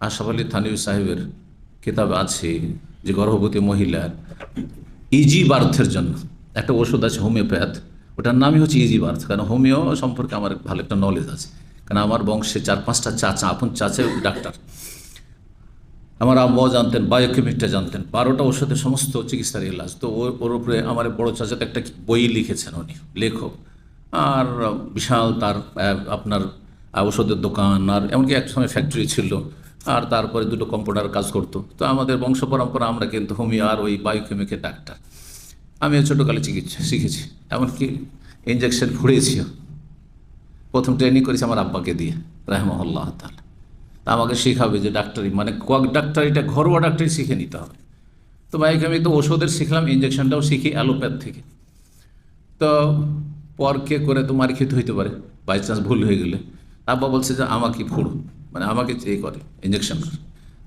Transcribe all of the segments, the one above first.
আশরাফ আলী থানবী সাহেবের কিতাব আছে যে গর্ভবতী মহিলার ইজি বার্থের জন্য। একটা ওষুধ আছে, হোমিওপ্যাথ। ওটার নামই হচ্ছে ইজি বার্থ। কারণ হোমিও সম্পর্কে আমার ভালো একটা নলেজ আছে। কারণ আমার বংশে চার পাঁচটা চাচা, আপন চাচা ডাক্তার। আমার আব্বাও জানতেন বায়োকেমিকটা জানতেন। বারোটা ওষুধের সমস্ত চিকিৎসার এলাজ তো ওর ওর উপরে আমার বড় চাচাতে একটা বই লিখেছেন উনি, লেখক। আর বিশাল তার আপনার ওষুধের দোকান। আর এমনকি এক সময় ফ্যাক্টরি ছিল। আর তারপরে দুটো কম্পিউটার কাজ করতো। তো আমাদের বংশ পরম্পরা, আমরা কিন্তু হোমিও আর ওই বায়োকেমিকের ডাক্তার। আমি ছোটোকালে চিকিৎসা শিখেছি, এমনকি ইঞ্জেকশন ফুড়িয়েছিও প্রথম ট্রেনিং করেছি আমার আব্বাকে দিয়ে, রাহমহল্লাহ তাহলে তা আমাকে শেখাবে যে ডাক্তারি মানে কোয়াক ডাক্তারিটা ঘরোয়া ডাক্তারি শিখে নিতে হবে। তো আমি তো ওষুধের শিখলাম ইঞ্জেকশনটাও শিখি অ্যালোপ্যাথ থেকে। তো পরকে করে তো মার খেতে হইতে পারে বাই চান্স ভুল হয়ে গেলে। আব্বা বলছে যে আমাকে ফুড়ো মানে আমাকে এই করে ইঞ্জেকশন করে।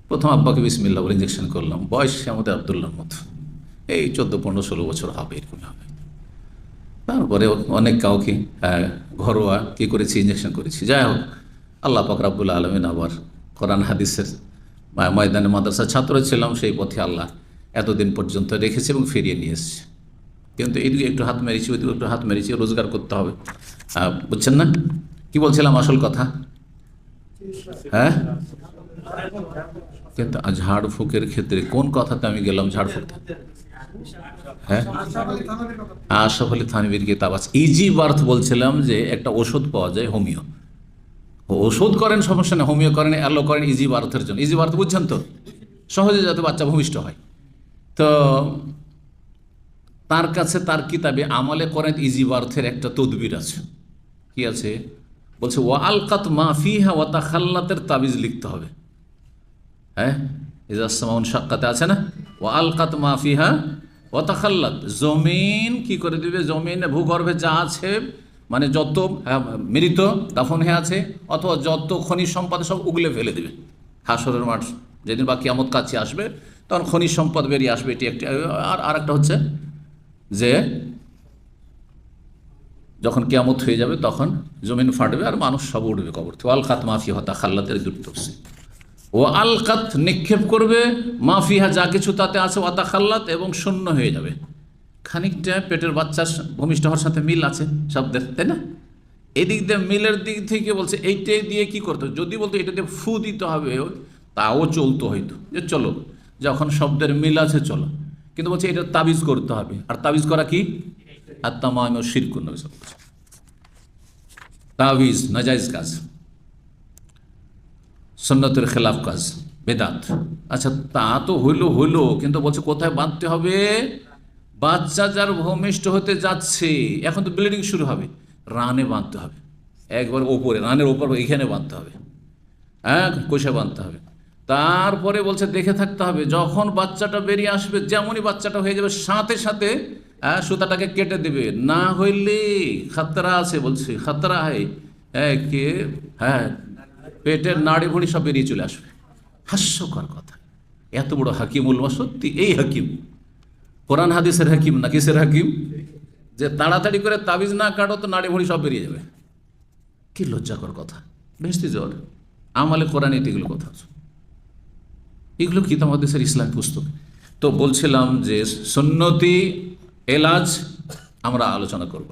প্রথম আব্বাকে বিসমিল্লা বলে ইঞ্জেকশন করলাম। বয়স আমাদের আবদুল্লার মতো। এই চোদ্দ, পনেরো, ষোলো বছর হবে এরকম হবে। তারপরে অনেক কাউকে ঘরোয়া কী করেছি ইঞ্জেকশন করেছি। যাই হোক, আল্লাহ পাক আলমিন আবার কোরআন, হাদিসের ময়দানে মাদ্রাসার ছাত্র ছিলাম, সেই পথে আল্লাহ এতদিন পর্যন্ত রেখেছে এবং ফিরিয়ে নিয়ে এসেছে। কিন্তু এদিকে একটু হাত মেরেছি ওইদিকে একটু হাত মেরেছি, রোজগার করতে হবে। বুঝছেন না? কি বলছিলাম আসল কথা? হ্যাঁ? ঝাড়ফুঁকের ক্ষেত্রে কোন কথাতে আমি গেলাম ঝাড়ফুঁক হ্যাঁ? আশরাফ আলী থানবীর কিতাব আছে ইজি বার্থ বলছিলাম যে একটা ওষুধ পাওয়া যায়, হোমিও। ওষুধ করেন, সমস্যা নেই, হোমিও করেন, অ্যালো করেন ইজি বার্থের জন্য। ইজি বার্থ বুঝছেন তো? সহজে যাতে বাচ্চা ভূমিষ্ঠ হয়। তো তার কাছে তার কিতাবে আমলে করেন ইজি বার্থের একটা তদবির আছে। কি আছে? বলছে ওয়া আলকাত মাফিহা ওয়া তাখাল্লাতের তাবিজ লিখতে হবে। হ্যাঁ? ইজাসমাউন সাক্কাতে আছে না? ও আলকাত মাফিহা ও তাখাল্লাত। জমিন কি করে দিবে? জমিনে ভূগর্ভে যা আছে মানে যত আহ, মৃত দাফন হয়ে আছে অথবা যত খনিজ সম্পদ সব উগলে ফেলে দিবে। হাসরের মাঠ যেদিন বা কিয়ামত কাছে আসবে তখন খনিজ সম্পদ বেরিয়ে আসবে। এটি একটি আর আর একটা হচ্ছে যে যখন কেয়ামত হয়ে যাবে, তখন জমিন ফাটবে আর মানুষ সব উঠবে কবর থেকে। আল খাত মাফি হতা খাল্লাতের দুটি তফসিল। ও আলকাত নিক্ষেপ করবে, মাফিহা যা কিছু তাতে আছে ওয়াতা খাল্লাত এবং শূন্য হয়ে যাবে। খানিকটা পেটের বাচ্চার ভূমিষ্ঠ হওয়ার সাথে মিল আছে শব্দের, তাই না? এদিক দিয়ে মিলের দিক থেকে বলছে, এইটাই দিয়ে কি করতে যদি বলতো এটা দিয়ে ফু দিতে হবে, তাও চলতো হয়তো। যে চলো, যখন শব্দের মিল আছে, চলো। কিন্তু বলছে এটা তাবিজ করতে হবে। আর তাবিজ করা কি? আর তামাম শিরকুন নবী। তাবিজ নাজাইজ কাজ। সন্ন্যতের খেলাফ কাজ, বেদাত। আচ্ছা তা তো হইল হইল, কিন্তু বলছে কোথায় বাঁধতে হবে? বাচ্চা যার ভূমিষ্ঠ হতে যাচ্ছে, এখন তো ব্লিডিং শুরু হবে। রানে বাঁধতে হবে। একবার ওপরে, রানের ওপর, এখানে বাঁধতে হবে। হ্যাঁ কোষে বাঁধতে হবে। তারপরে বলছে, দেখে থাকতে হবে, যখন বাচ্চাটা বেরিয়ে আসবে, যেমনই বাচ্চাটা হয়ে যাবে, সাথে সাথে সুতাটাকে কেটে দেবে। না হইলে খাতরা আছে বলছে, খাতরা হয় হ্যাঁ কে? হ্যাঁ পেটের নাড়ি ভুড়ি সব বেরিয়ে চলে আসবে। হাস্যকর কথা। এত বড় হাকিম উলমা সত্যি এই হাকিম? কোরআন হাদিসের হাকিম না কিসের হাকিম? যে তাড়াতাড়ি করে তাবিজ না কাটো তো নাড়ি ভুড়ি সব বেরিয়ে যাবে। কি লজ্জাকর কথা। বেশি জ্বর। আমালে কোরআন এটি এগুলো কথা এগুলো কি আমাদের ইসলাম পুস্তক? তো বলছিলাম যে সুন্নতি এলাজ আমরা আলোচনা করব।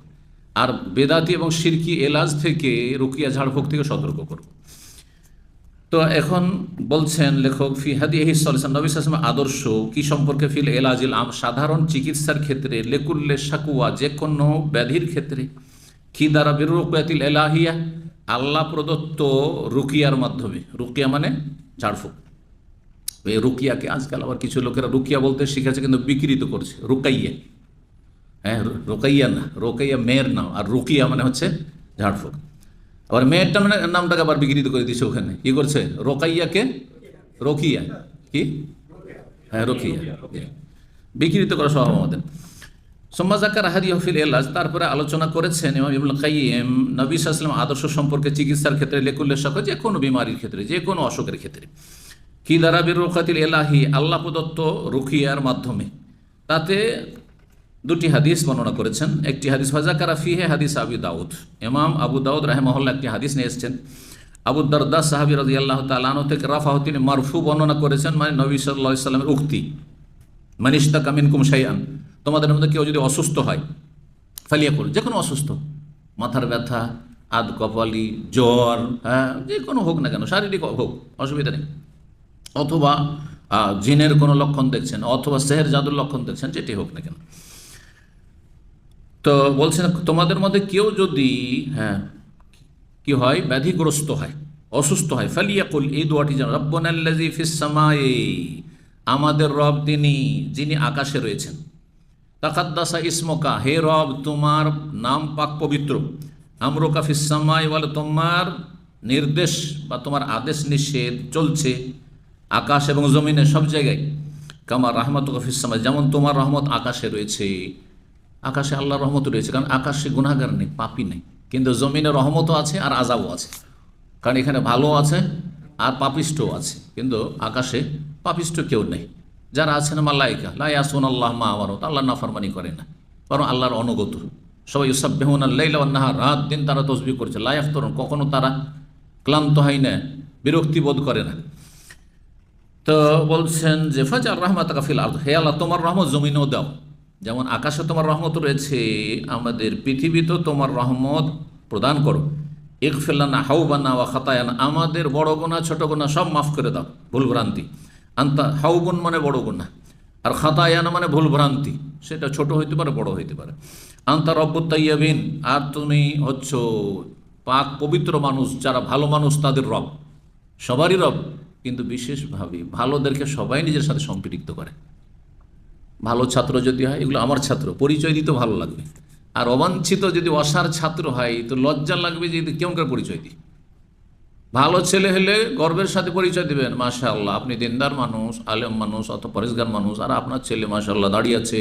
আর বেদাতি এবং সিরকি এলাজ থেকে রুকিয়া ঝাড়ফুঁক থেকে সতর্ক করব। তো এখন বলছেন লেখক, ফি হাদি হিসাম নবী সাসম আদর্শ কি সম্পর্কে ফিল এলাজিল আম? সাধারণ চিকিৎসার ক্ষেত্রে, লেকুল্লে সাকুয়া যে কোনো ব্যাধির ক্ষেত্রে, কি দ্বারা বিরুকিয়াতিল এলাহিয়া? আল্লাহ প্রদত্ত রুকিয়ার মাধ্যমে। রুকিয়া মানে ঝাড়ফুঁক এই রুকিয়াকে আজকাল আবার কিছু লোকেরা রুকিয়া বলতে শিখেছে, কিন্তু বিকৃত করছে। রুকাইয়া। হ্যাঁ রোকাইয়া না রোকাইয়া মেয়ের নাম আর রুকিয়া মানে হচ্ছে ঝাড়ফুঁক আবার মেয়েরটা মানে নামটাকে আবার বিকৃত করে দিচ্ছে ওখানে কি করছে রোকাইয়াকে রোকিয়া কি হ্যাঁ রোকিয়া। বিকৃত করা স্বভাব আমাদের সোম্মাজাকার হাদি হফিল এলাজ তারপরে আলোচনা করেছেন ইমাম ইবুল কাইম নবী সাল্লাম আদর্শ সম্পর্কে চিকিৎসার ক্ষেত্রে লেকুল্লের সাথে যে কোনো বিমারির ক্ষেত্রে যে কোনো অসুখের ক্ষেত্রে কি দ্বারা বীর রোকাতিল এলাহি আল্লাহ প্রদত্ত রুখিয়ার মাধ্যমে তাতে দুটি হাদিস বর্ণনা করেছেন। একটি হাদিস ফাজাকারা ফিহে হাদিস আবু দাউদ। ইমাম আবু দাউদ রাহেমহল্লা একটি হাদিস নিয়ে এসেছেন। আবুদ্দারদা সাহাবি রাজি আল্লাহ তালানো থেকে রাফাহ, তিনি মারফু বর্ণনা করেছেন মানে নবী সাল্লাহ ইসলামের উক্তি। মানিস্তা কামিন কুম সাইয়ান তোমাদের মধ্যে কেউ যদি অসুস্থ হয় ফালিয়া করুন যে কোনো অসুস্থ, মাথার ব্যথা আদ কপালি, জ্বর হ্যাঁ যে কোনো হোক না কেন, শারীরিক হোক, অসুবিধা নেই। অথবা জিনের কোনো লক্ষণ দেখছেন, অথবা সেহের জাদুর লক্ষণ দেখছেন, যেটি হোক না কেন। তো বলছেন, তোমাদের মধ্যে কেউ যদি হ্যাঁ কি হয়, ব্যাধিগ্রস্ত হয়, অসুস্থ হয়, ফালিয়াকুল এই দোয়াটি যেন রব্বনাল্লাজি ফিসামায়ে আমাদের রব তিনি, যিনি আকাশে রয়েছেন। তাকাদ্দাসা ইসমকা, হে রব, তোমার নাম পাক পবিত্র। আমরোকা ফিসামাই বলে তোমার নির্দেশ বা তোমার আদেশ নিষেধ চলছে আকাশ এবং জমিনে সব জায়গায়। কামার রহমত ফিসামাই যেমন তোমার রহমত আকাশে রয়েছে আকাশে আল্লাহর রহমত রয়েছে, কারণ আকাশে গুণাগার নেই, পাপি নেই। কিন্তু জমিনে রহমতও আছে আর আজাবও আছে। কারণ এখানে ভালো আছে আর পাপিষ্টও আছে। কিন্তু আকাশে পাপিষ্ট কেউ নেই। যারা আছেন মাল্লাইকা লাই আসুন আল্লাহ মা আমারও আল্লাহ নাফরমানি করে না। বরং আল্লাহর অনুগত। সবাই ইউসাব বেহুন আল্লাহ রাত দিন তারা তসবি করছে। লাইফ তরুণ কখনো তারা ক্লান্ত হয় না, বিরক্তি বোধ করে না। তো বলছেন যে, ফাজার রহমত কাফিল আর্দ। হে আল্লাহ, তোমার রহমত জমিনেও দাও। যেমন আকাশে তোমার রহমত রয়েছে, আমাদের পৃথিবীতেও তোমার রহমত প্রদান করো। এক ফেলানা হাউবানা ওয়া খাতায়ান, আমাদের বড় গোনা ছোট গোনা সব মাফ করে দাও ভুলভ্রান্তি আন্তা হাউবন মানে বড় গোনা আর খাতায়ানা মানে ভুলভ্রান্তি সেটা ছোট হইতে পারে, বড় হইতে পারে। আন্তা রব্বতাইয়াবিন আর তুমি হচ্ছ পাক পবিত্র মানুষ, যারা ভালো মানুষ তাদের রব, সবারই রব, কিন্তু বিশেষভাবে ভালোদেরকে সবাই নিজের সাথে সম্পৃক্ত করে। ভালো ছাত্র যদি হয়, এগুলো আমার ছাত্র, পরিচয় দিতে ভালো লাগবে। আর অবাঞ্ছিত যদি অসার ছাত্র হয়, তো লজ্জা লাগবে যে কেমন করে পরিচয় দিই। ভালো ছেলে হলে গর্বের সাথে পরিচয় দেবেন মাশা আল্লাহ আপনি দিনদার মানুষ, আলেম মানুষ, অত পরেশগার মানুষ, আর আপনার ছেলে মাশা আল্লাহ দাঁড়িয়ে আছে।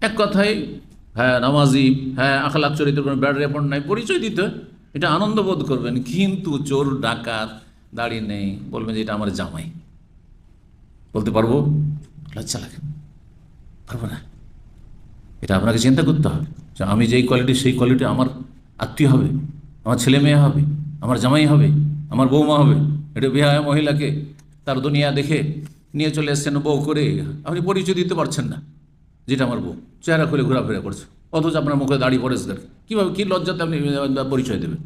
এক কথায় হ্যাঁ নামাজি হ্যাঁ আখলাখ চরিত্র কোনো ব্যাড রেপন নাই, পরিচয় দিতে এটা আনন্দ বোধ করবেন, কিন্তু চোর, ডাকাত, দাঁড়িয়ে নেই, বলবেন যে এটা আমার জামাই। বলতে পারব? লজ্জা লাগে। পারব না। এটা আপনাকে চিন্তা করতে হবে যে আমি যেই কোয়ালিটি সেই কোয়ালিটি আমার আত্মীয় হবে, আমার ছেলে মেয়ে হবে, আমার জামাই হবে, আমার বৌমা হবে, এটা বিহায় মহিলাকে তার দুনিয়া দেখে নিয়ে চলে এসছেন বউ করে। আপনি পরিচয় দিতে পারছেন না যেটা আমার বউ। চেহারা খুলে ঘোরাফেরা করছে। অথচ আপনার মুখে দাড়ি পরেছে কীভাবে, কী লজ্জাতে আপনি পরিচয় দেবেন?